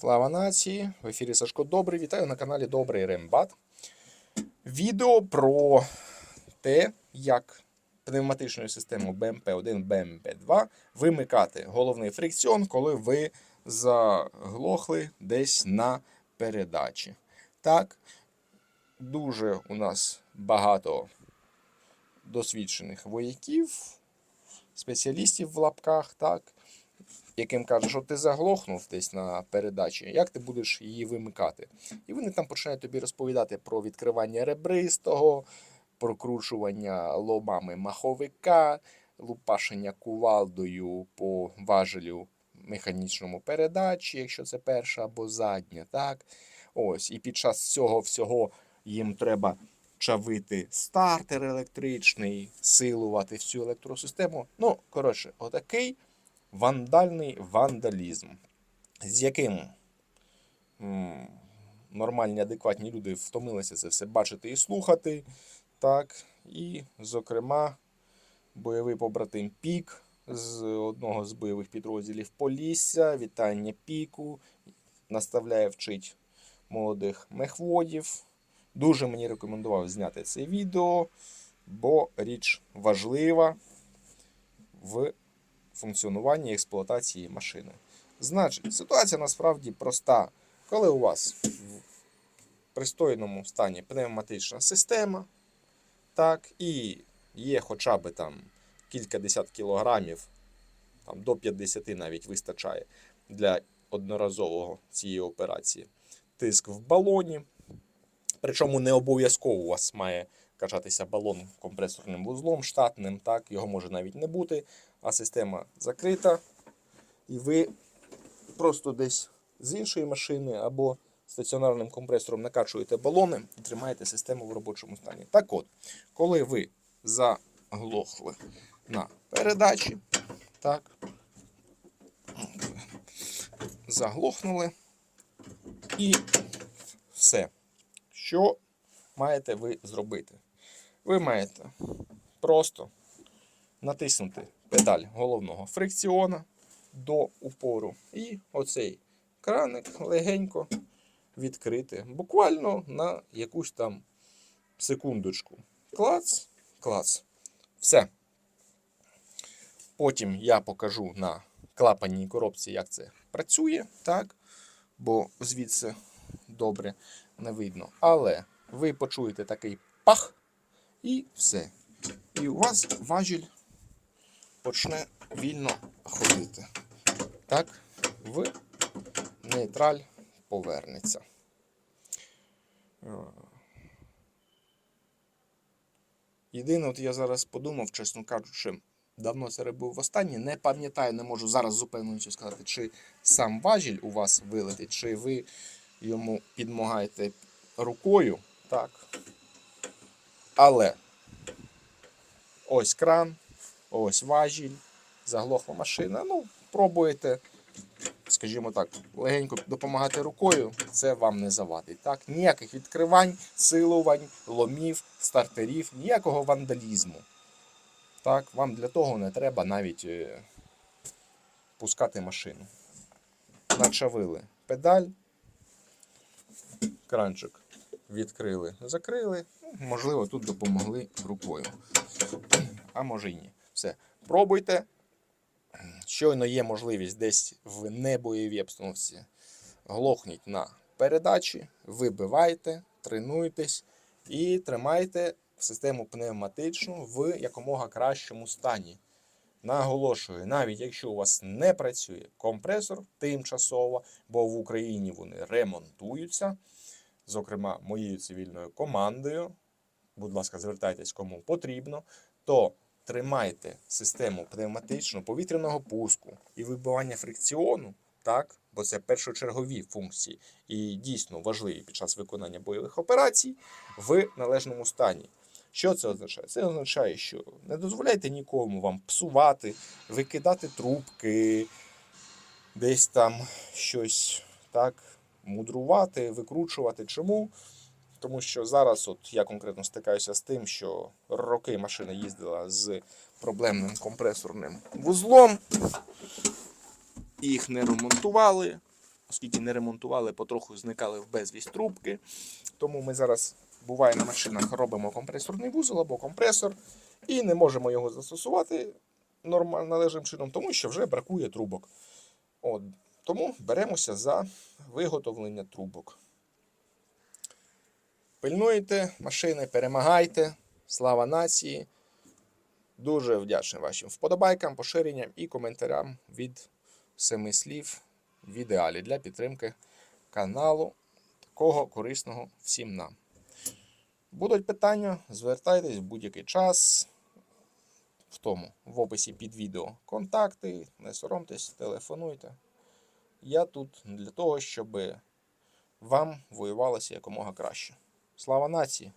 Слава нації! В ефірі Сашко Добрий. Вітаю на каналі Добрий Рембат. Відео про те, як пневматичною системою BMP1, BMP2 вимикати головний фрикціон, коли ви заглохли десь на передачі. Так, дуже у нас багато досвідчених вояків, спеціалістів в лапках, так, яким кажуть, що ти заглохнув десь на передачі, як ти будеш її вимикати. І вони там починають тобі розповідати про відкривання ребристого, прокручування ломами маховика, лупашення кувалдою по важелю механічному передачі, якщо це перша або задня. так. Ось, і під час цього всього їм треба чавити стартер електричний, силувати всю електросистему. Ну, коротше, отакий вандальний вандалізм, з яким нормальні, адекватні люди втомилися це все бачити і слухати. Так, і, зокрема, бойовий побратим Пік з одного з бойових підрозділів Полісся, вітання Піку, наставляє вчить молодих мехводів. Дуже мені рекомендував зняти це відео, бо річ важлива в функціонуванні і експлуатації машини. Значить, ситуація насправді проста. Коли у вас в пристойному стані пневматична система, так, і є хоча б там кілька десят кілограмів, там, до 50 навіть вистачає для одноразового цієї операції. Тиск в балоні. Причому не обов'язково у вас має качатися балон компресорним вузлом, штатним, так, його може навіть не бути, а система закрита. І ви просто десь з іншої машини або стаціонарним компресором накачуєте балони і тримаєте систему в робочому стані. Так от, коли ви заглохли на передачі, так, заглохнули і все. Що маєте ви зробити? Ви маєте просто натиснути педаль головного фрикціона до упору. І оцей краник легенько відкрити. Буквально на якусь там секундочку. Клац, клац. Все. Потім я покажу на клапанній коробці, як це працює, так? Бо звідси добре не видно. Але ви почуєте такий пах, і все. І у вас важіль почне вільно ходити. Так, в нейтраль повернеться. Е. Єдине, от я зараз подумав, чесно кажучи, давно це робив востаннє. Не пам'ятаю, не можу зараз з сказати, чи сам важіль у вас вилетить, чи ви йому підмогаєте рукою. Так. Але ось кран, ось важіль, заглохла машина. Ну, пробуєте, скажімо так, легенько допомагати рукою, це вам не завадить. Так? Ніяких відкривань, силувань, ломів, стартерів, ніякого вандалізму. Так, вам для того не треба навіть е, пускати машину. Начавили педаль, кранчик відкрили, закрили. Можливо, тут допомогли рукою. А може й ні. Все. Пробуйте. Щойно є можливість десь в небойовій обстановці. Глохніть на передачі, вибивайте, тренуйтесь і тримайте систему пневматичну в якомога кращому стані. Наголошую, навіть якщо у вас не працює компресор тимчасово, бо в Україні вони ремонтуються, зокрема моєю цивільною командою, будь ласка, звертайтесь кому потрібно, то тримайте систему пневматичну повітряного пуску і вибивання фрикціону, так, бо це першочергові функції і дійсно важливі під час виконання бойових операцій в належному стані. Що це означає? Це означає, що не дозволяйте нікому вам псувати, викидати трубки, десь там щось так мудрувати, викручувати. Чому? Тому що зараз от я конкретно стикаюся з тим, що роки машина їздила з проблемним компресорним вузлом, їх не ремонтували, оскільки не ремонтували, потроху зникали в безвість трубки. Тому ми зараз, буває, на машинах робимо компресорний вузол або компресор і не можемо його застосувати належним чином, тому що вже бракує трубок. От, тому беремося за виготовлення трубок. Пильнуйте машини, перемагайте. Слава нації! Дуже вдячний вашим вподобайкам, поширенням і коментарям від семи слів в ідеалі для підтримки каналу, такого корисного всім нам. Будуть питання, звертайтесь в будь-який час. В тому в описі під відео контакти, не соромтесь, телефонуйте. Я тут для того, щоб вам воювалося якомога краще. Слава нації!